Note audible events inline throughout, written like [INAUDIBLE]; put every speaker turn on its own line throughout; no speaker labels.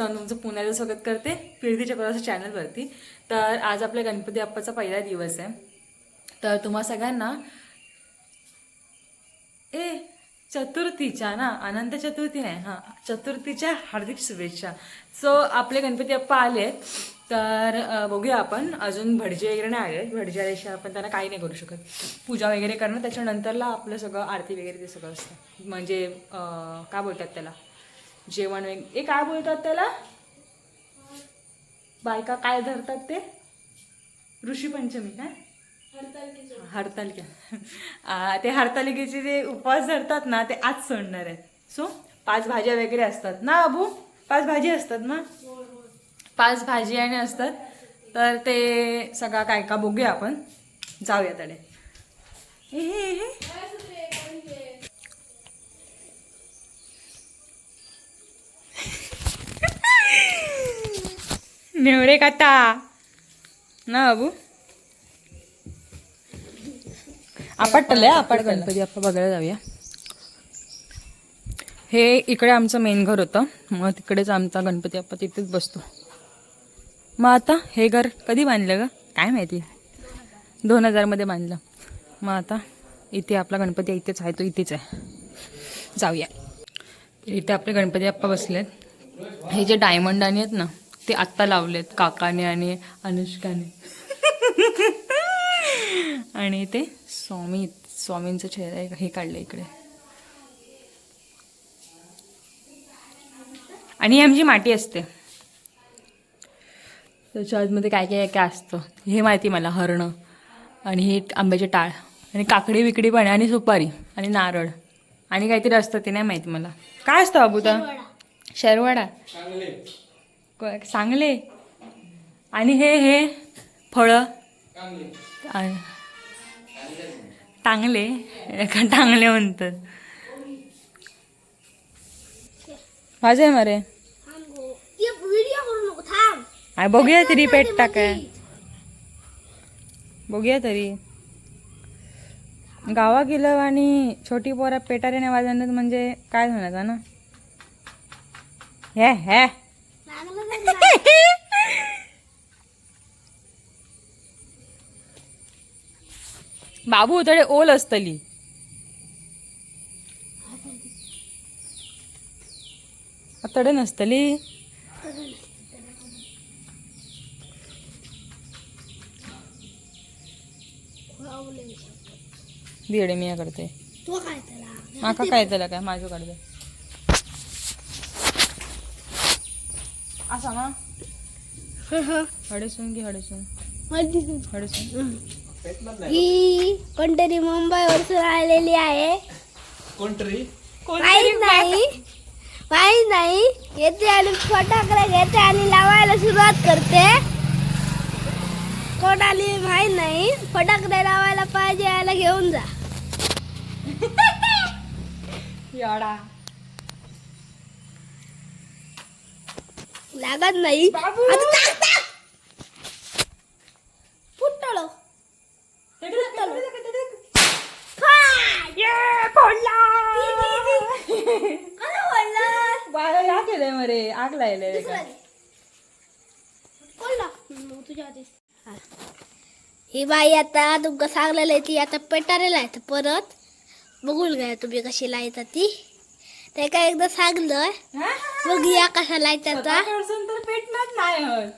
सण तुमचं पुण्याचं स्वागत करते. फिरती प्रवासा चॅनलवरती. तर आज आपल्या गणपती बाप्पाचा पहिला दिवस आहे. तर तुम्हा सगळ्यांना ए चतुर्थीच्या ना अनंत चतुर्थी नाही हां चतुर्थीच्या हार्दिक शुभेच्छा. सो आपले गणपती बाप्पा आले. आहेत. तर बघूया आपण. अजून भटजे वगैरे नाही आले. भटजे आल्याशिवाय आपण त्यांना काही नाही करू शकत. पूजा वगैरे करणं त्याच्यानंतरला आपलं सगळं आरती वगैरे ते सगळं असतं. म्हणजे काय बोलतात त्याला? जेवण वगैरे. हे काय बोलतात त्याला? बायका काय धरतात ते? ऋषीपंचमी काय हरतालिका. ते हरतालिकेचे जे उपवास धरतात ना ते आज सोडणार आहेत. सो पाच भाज्या वगैरे असतात. ना अबू? पाच भाजी असतात ना? पाच भाजी आणि असतात. तर ते सगळं काय का बघूया आपण. जाऊया तडे. हे. नेवरे काटा ना अबू आपटले आपट गणपती आपण बघायला जाऊया. हे इकडे आमचं मेन घर होतं. मग तिकडेच आमचा गणपती बाप्पा तिथेच बसतो. मग आता हे घर कधी बांधलं ग? काय माहिती? दोन हजारमध्ये बांधलं. मग आता इथे आपला गणपती इथेच आहे तो इथेच आहे. जाऊया. इथे आपले गणपती बाप्पा बसलेत. हे जे डायमंड आणि आहेत ना ते आत्ता लावलेत काकाने आणि अनुष्काने. आणि ते स्वामी स्वामींचं चेहरा हे काढलं इकडे. आणि ही आमची माती असते. त्याच्या आतमध्ये काय काय काय असतं हे माहिती मला हरणं. आणि हे आंब्याचे टाळ. आणि काकडी विकडी पण आणि सुपारी आणि नारळ. आणि काहीतरी असतं ते नाही माहिती मला. काय असतं बाबू तर शरवाडा. चांगले. आणि हे हे फळं. टांगले का टांगले म्हणतात. माझे मरे.
थांब
आय बघूया तरी पेट टाकाय. बघूया तरी. गावा गेलं आणि छोटी पोरा पेटाऱ्याने वाजवण्यात म्हणजे काय म्हणायचं ना? हे हे. [LAUGHS] बाबू थोडे ओल असतली. तडे नसतली. दिडे मी करते माका काय त्याला काय? माझं काढते असा ना हडेसून घे हडेसून. हडेसून.
ही. कोणतरी मुंबई वरसून आलेली आहे.
कोणतरी?
माहीत नाही. माहीत नाही. येते आणि फटाकडे घेते आणि लावायला सुरुवात करते. कोण आली माहीत नाही. फटाकडे लावायला पाहिजे यायला घेऊन जा. [LAUGHS]
याडा.
लागत नाही. फुटलो
बाळा या केलंय मरे आग लायलंय का?
ही. बाई आता तुमका सांगलेलं आहे ती आता पेटारेला आहे. परत बघून घ्या तुम्ही कशी लायता ती. ते काय एकदा सांगलं? बघूया कसा
तर पेटणार नाही होत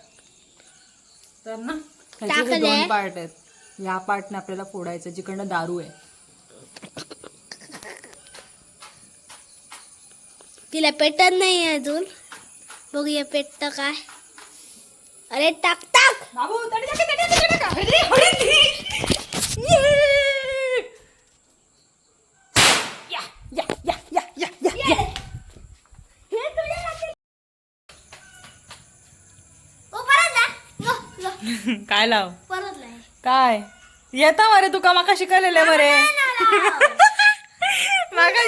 तर ना ह्याचे जे
टाकले.
दोन पार्ट आहेत. ह्या पार्टने आपल्याला फोडायचं जिकडनं दारू आहे.
तिला पेटत नाही अजून. बघूया पेटत काय. अरे टाक टाक.
बाबू तडी टाका, तडी टाका, तडी टाका. हळदी, हळदी. ये. या, या, या, या, या, या, या.
हे तुझ्या हाती- ओ, परत ला. Low, low. [LAUGHS]
काय लाव?
परत.
काय? येता मरे तुका माका शिकवलेलं मरे [LAUGHS] माका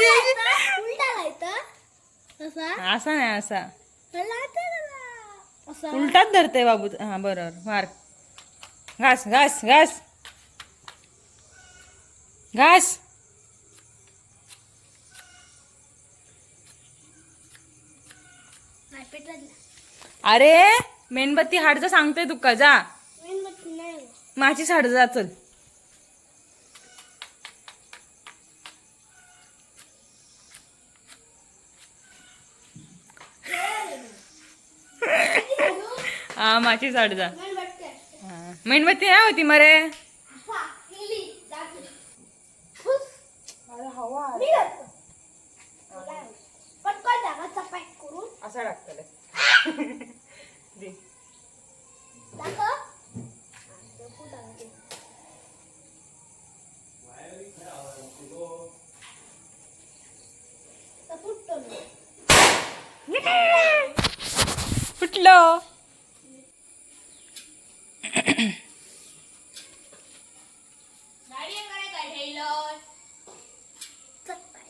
असा? नाही असा. उलटाच धरते बाबू. हा बरोबर. मार. घास घास घास. घास. अरे! मेणबत्ती हाडचं सांगतोय तुका जा माझीच हाड जा चल. हा माझीच हाड जा.
मेणबत्ती
हा. नाही होती मरे. असा टाकतले [LAUGHS]
दाखव. हा, ते फुटा लागते. तर फुटतो ना.
फुटलं
चल बाय.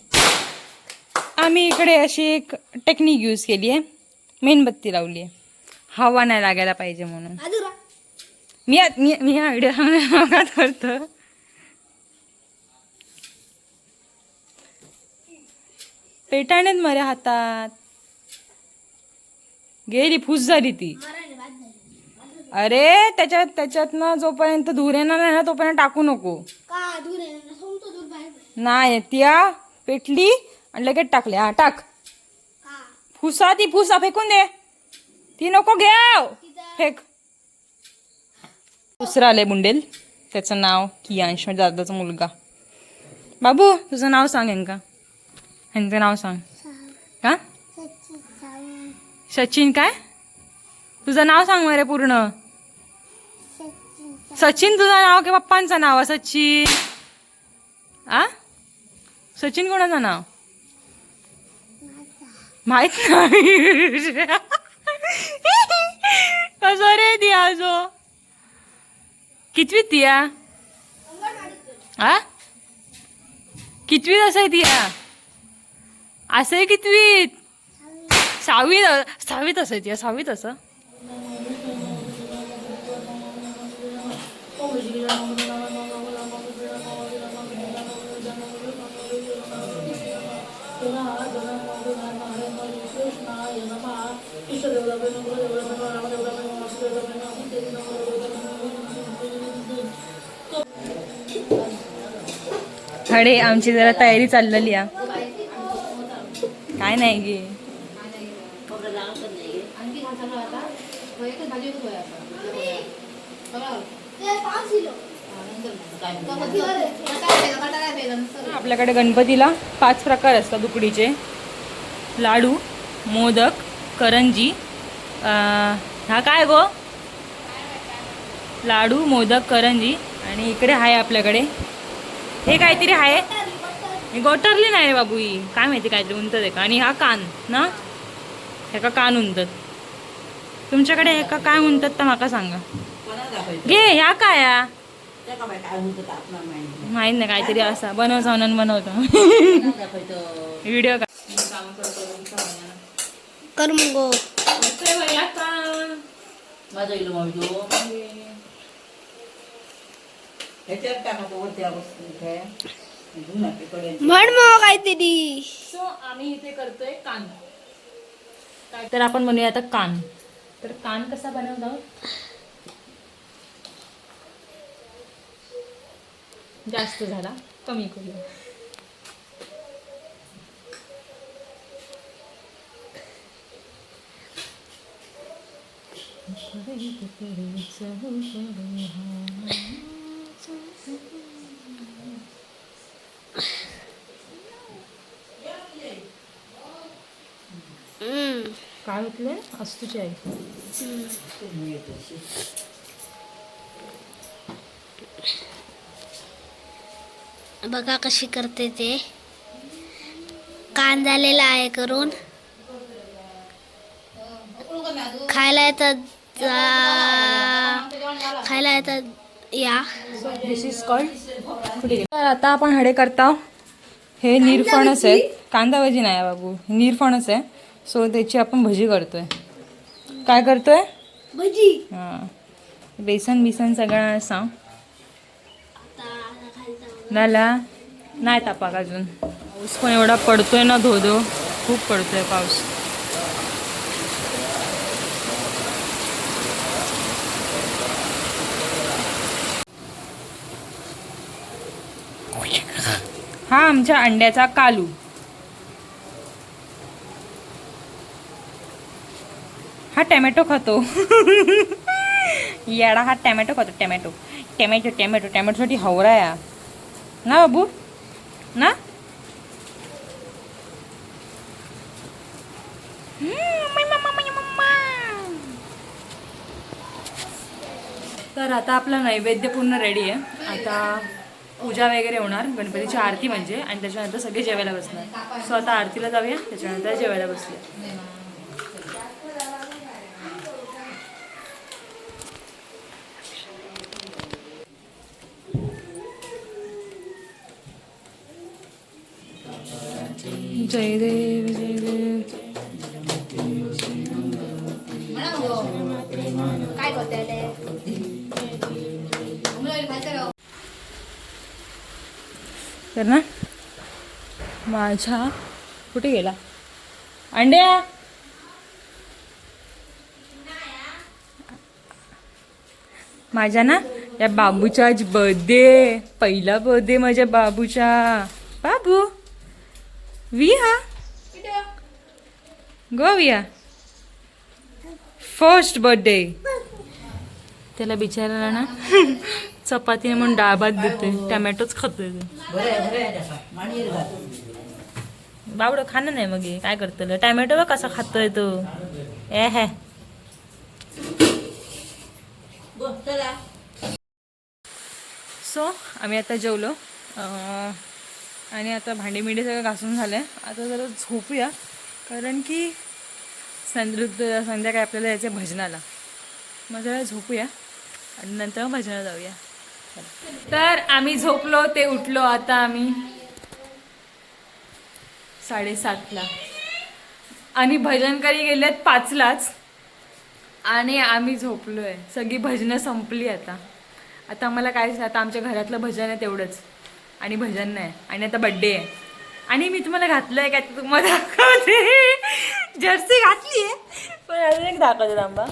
आम्ही इकडे अशी एक टेक्निक यूज केली आहे मेणबत्ती लावली आहे हवा नाही लागायला पाहिजे म्हणून. मी मी मी हा व्हिडिओ करतो पेटाण्यात मरे हातात. गेली फूस झाली ती. अरे त्याच्यात त्याच्यातनं जोपर्यंत धूर येणार नाही ना तोपर्यंत टाकू नको.
ना
नाही? त्या पेटली आणि लगेच टाकले. हा टाक. फुसा ती फुसा फेकून दे. ती नको घ्याव फेक. दुसरं आलंय बुंडेल. त्याचं नाव कियांश म्हणजे दादाचा मुलगा. बाबू तुझं नाव सांग यांका. यांचं नाव सांग. का? सचिन काय? तुझं नाव सांग मरे पूर्ण. सचिन तुझं नाव की पप्पांचं नाव? आहे सचिन. आ? सचिन कोणाचं नाव? माहीत नाही. [LAUGHS] [LAUGHS] कसं रे दिया आजो कितवीत ती या आ कितवीत असं ती या असं आहे कितवीत सहावीत सहावीत असं दिया सहावीत असं? अरे आमची जरा तयारी चाललेली आहे काय नाही गे. आपल्याकडे गणपतीला पाच प्रकार असतात उकडीचे. लाडू मोदक करंजी हा काय गो? लाडू मोदक करंजी आणि इकडे आहे आपल्याकडे. हे काहीतरी आहे. ही गोटरली नाही रे बाबू ही. काय माहिती काहीतरी उंचत आहे का? आणि हा कान ना? ह्याका कान उंचत? तुमच्याकडे ह्याका काय म्हणतात तर माका सांगा. घे ह्या काय या माहीत नाही. काहीतरी असा बनवतो म्हणून बनवतो. व्हिडिओ का?
कर मग
माझा इलो मग तो. ह्याच्यात टाकायचं वरच्या वस्तू काय जुना तिकडे.
म्हण मग काहीतरी.
सो आम्ही इथे करतोय कान. तर आपण बनवूया आता कान. तर कान कसा बनवतो? जास्त झाला. कमी करूया. काय म्हटलंय अस्तूची आई.
बघा कशी करते ते. कान झालेला आहे करून. खायला येतात जा- खायला येतात या
दिस इज कॉल्ड तर आता आपण हडे करता हे निरफणस आहे. कांदा भजी नाही बाबू. निरफणस आहे. सो त्याची आपण भजी करतोय. काय करतोय?
भजी.
हां. बेसन बिसन सगळं सांग. झाला नाही तापाक अजून. पाऊस पण एवढा पडतोय ना धोधो. खूप पडतोय पाऊस. हा आमच्या अंड्याचा कालू. हा टॅमॅटो खातो. [LAUGHS] याडा हा टॅमॅटो खातो टॅमॅटो. टॅमॅटो टॅमॅटो टॅमॅटोसाठी हवरा या. ना बाबू? ना? तर आता आपला नैवेद्य पूर्ण रेडी आहे. आता पूजा वगैरे होणार गणपतीची आरती म्हणजे आणि त्याच्यानंतर सगळे जेवायला बसणार. सो आता आरतीला जाऊया त्याच्यानंतर जेवायला बसूया. जय देव जय देव. तर ना माझ्या कुठे गेला? अंड्या! माझ्या ना या बाबूचा आज बर्थडे पहिला बर्थडे माझ्या बाबूचा बाबू विया गो विया फर्स्ट बर्थडे त्याला बिचारायला ना चपातीने म्हणून डाळ भात देते टमॅटोच खातोय तो.
बरं आहे बरं आहे त्याचा. मांडीवर घाल.
बावडं खाणं नाही मग. काय करतं टॅमॅटो बघ कसा खातोय तो. ए हे. सो आम्ही आता जेवलो. आणि आता भांडी मिंडी सगळं घासून झालं आहे आता जरा झोपूया कारण की संध्या संध्याकाळी आपल्याला यायचं आहे भजनाला. मग जरा झोपूया आणि नंतर भजनाला जाऊया. तर आम्ही झोपलो ते उठलो. आता आम्ही साडेसातला. आणि भजनकारी गेलेत पाचलाच. आणि आम्ही झोपलो आहे सगळी भजनं संपली आता. आता आम्हाला काय आता आमच्या घरातलं भजन आहे तेवढंच. आणि भजन नाही. आणि आता बड्डे आहे. आणि मी तुम्हाला घातलं आहे काय ते तुम्हाला दाखवते. जर्सी घातली आहे पण अजून एक दाखवते थांबा.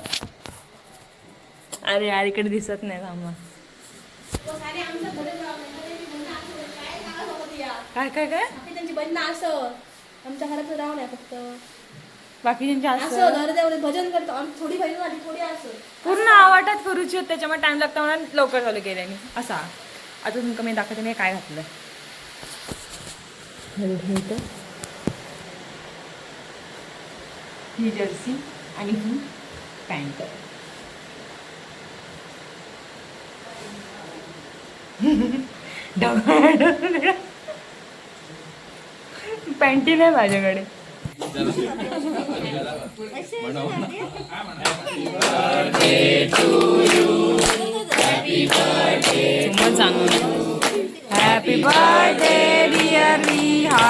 अरे यार इकडे दिसत नाही थांबा. काय काय काय
त्यांची असं. आमच्या घरात राहून आहे फक्त.
बाकीच्यांचे
असं?
असं
घर भजन करतो. आम्ही थोडी बहीण झाली थोडी असं.
पूर्ण आवाटात करूची होत त्याच्यामुळे टाइम लागता म्हणून लवकर चालू केल्याने असा. आता तुमका मी दाखवते मी काय घातलं ही जर्सी आणि ही पॅन्ट. पॅन्टी नाही माझ्याकडे. हॅपी बर्थडे डिअर रिहा